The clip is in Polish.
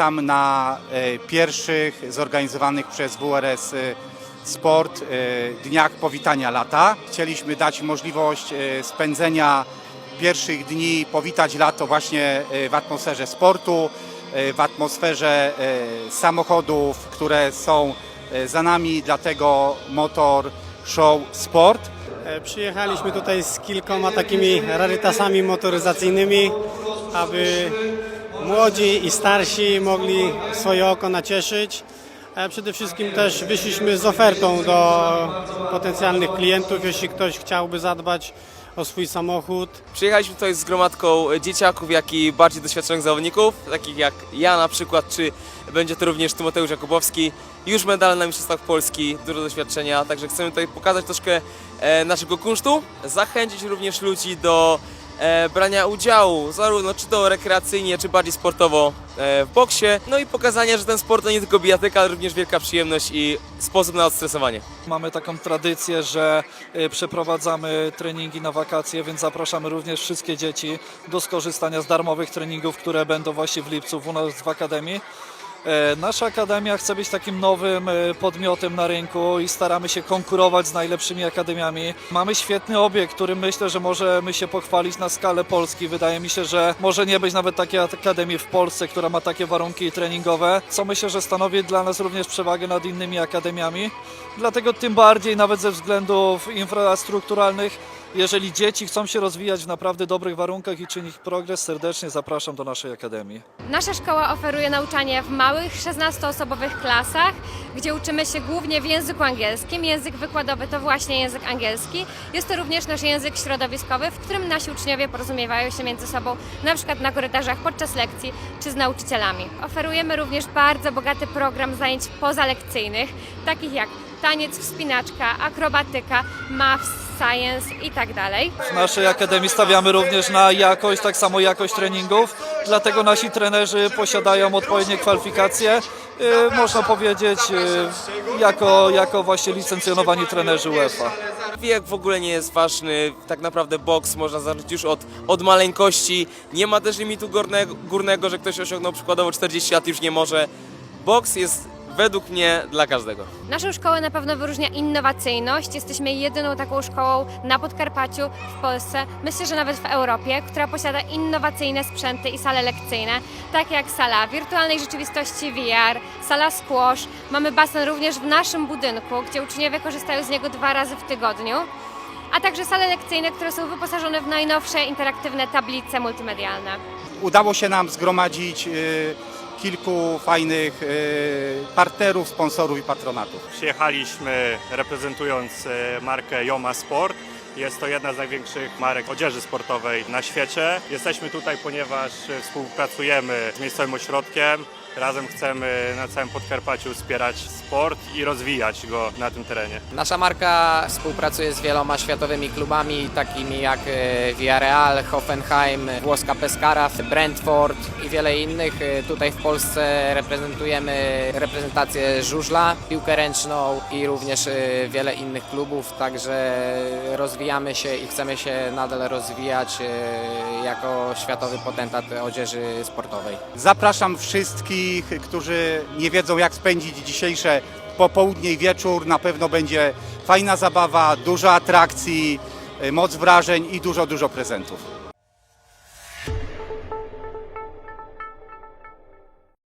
Witam na e, pierwszych zorganizowanych przez WRS e, Sport e, dniach powitania lata. Chcieliśmy dać możliwość spędzenia pierwszych dni, powitać lato właśnie e, w atmosferze sportu, e, w atmosferze e, samochodów, które są za nami, dlatego Motor Show Sport. Przyjechaliśmy tutaj z kilkoma takimi rarytasami motoryzacyjnymi, aby młodzi i starsi mogli swoje oko nacieszyć. Przede wszystkim też wyszliśmy z ofertą do potencjalnych klientów, jeśli ktoś chciałby zadbać o swój samochód. Przyjechaliśmy tutaj z gromadką dzieciaków, jak i bardziej doświadczonych zawodników, takich jak ja na przykład, czy będzie to również Tymoteusz Jakubowski. Już medale na Mistrzostwach Polski, dużo doświadczenia, także chcemy tutaj pokazać troszkę e, naszego kunsztu, zachęcić również ludzi do e, brania udziału, zarówno czy to rekreacyjnie, czy bardziej sportowo e, w boksie, no i pokazania, że ten sport to nie tylko bijatyka, ale również wielka przyjemność i sposób na odstresowanie. Mamy taką tradycję, że y, przeprowadzamy treningi na wakacje, więc zapraszamy również wszystkie dzieci do skorzystania z darmowych treningów, które będą właśnie w lipcu u nas w Akademii. E, Nasza Akademia chce być takim nowym e, podmiotem na rynku i staramy się konkurować z najlepszymi akademiami. Mamy świetny obiekt, którym myślę, że możemy się pochwalić na skalę Polski. Wydaje mi się, że może nie być nawet takiej akademii w Polsce, która ma takie warunki treningowe, co myślę, że stanowi dla nas również przewagę nad innymi akademiami. Dlatego tym bardziej nawet ze względów infrastrukturalnych, jeżeli dzieci chcą się rozwijać w naprawdę dobrych warunkach i czynić progres, serdecznie zapraszam do naszej akademii. Nasza szkoła oferuje nauczanie w małych, 16-osobowych klasach, gdzie uczymy się głównie w języku angielskim. Język wykładowy to właśnie język angielski. Jest to również nasz język środowiskowy, w którym nasi uczniowie porozumiewają się między sobą, na przykład na korytarzach podczas lekcji czy z nauczycielami. Oferujemy również bardzo bogaty program zajęć pozalekcyjnych, takich jak taniec, wspinaczka, akrobatyka, maths, science i tak dalej. W naszej akademii stawiamy również na jakość, tak samo jakość treningów, dlatego nasi trenerzy posiadają odpowiednie kwalifikacje, y, można powiedzieć, y, jako, jako właśnie licencjonowani trenerzy UEFA. Wiek w ogóle nie jest ważny, tak naprawdę boks można zacząć już od, od maleńkości. Nie ma też limitu górnego, górnego, że ktoś osiągnął przykładowo 40 lat już nie może. Boks jest według mnie dla każdego. Naszą szkołę na pewno wyróżnia innowacyjność. Jesteśmy jedyną taką szkołą na Podkarpaciu, w Polsce, myślę, że nawet w Europie, która posiada innowacyjne sprzęty i sale lekcyjne, takie jak sala wirtualnej rzeczywistości VR, sala squash. Mamy basen również w naszym budynku, gdzie uczniowie korzystają z niego dwa razy w tygodniu. A także sale lekcyjne, które są wyposażone w najnowsze interaktywne tablice multimedialne. Udało się nam zgromadzić y, kilku fajnych y, partnerów, sponsorów i patronatów. Przyjechaliśmy reprezentując e, markę Joma Sport. Jest to jedna z największych marek odzieży sportowej na świecie. Jesteśmy tutaj, ponieważ współpracujemy z miejscowym ośrodkiem. Razem chcemy na całym Podkarpaciu wspierać sport i rozwijać go na tym terenie. Nasza marka współpracuje z wieloma światowymi klubami, takimi jak e, Villarreal, Hoffenheim, włoska Pescara, Brentford i wiele innych. E, Tutaj w Polsce reprezentujemy reprezentację żużla, piłkę ręczną i również e, wiele innych klubów, także rozwijamy się i chcemy się nadal rozwijać e, jako światowy potentat odzieży sportowej. Zapraszam wszystkich, którzy nie wiedzą jak spędzić dzisiejsze popołudnie i wieczór. Na pewno będzie fajna zabawa, dużo atrakcji, y, moc wrażeń i dużo, dużo prezentów.